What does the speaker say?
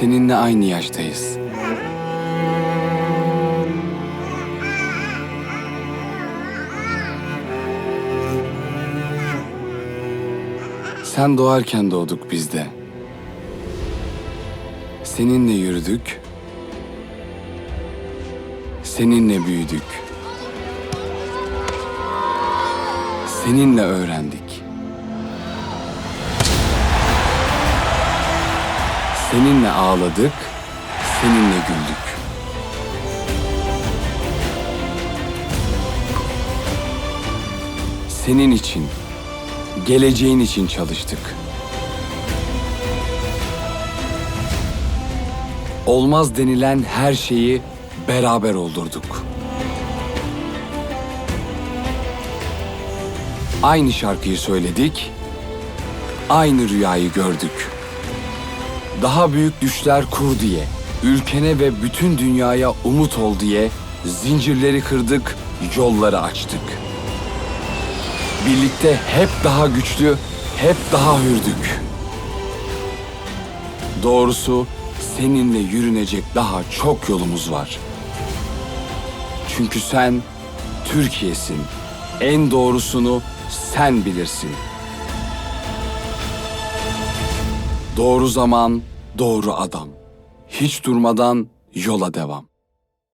seninle aynı yaştayız. Sen doğarken doğduk biz de. Seninle yürüdük. Seninle büyüdük. Seninle öğrendik. Seninle ağladık, seninle güldük. Senin için, geleceğin için çalıştık. Olmaz denilen her şeyi beraber oldurduk. Aynı şarkıyı söyledik, aynı rüyayı gördük. Daha büyük düşler kur diye, ülkene ve bütün dünyaya umut ol diye zincirleri kırdık, yolları açtık. Birlikte hep daha güçlü, hep daha hürdük. Doğrusu seninle yürünecek daha çok yolumuz var. Çünkü sen Türkiye'sin. En doğrusunu sen bilirsin. Doğru zaman, doğru adam. Hiç durmadan yola devam.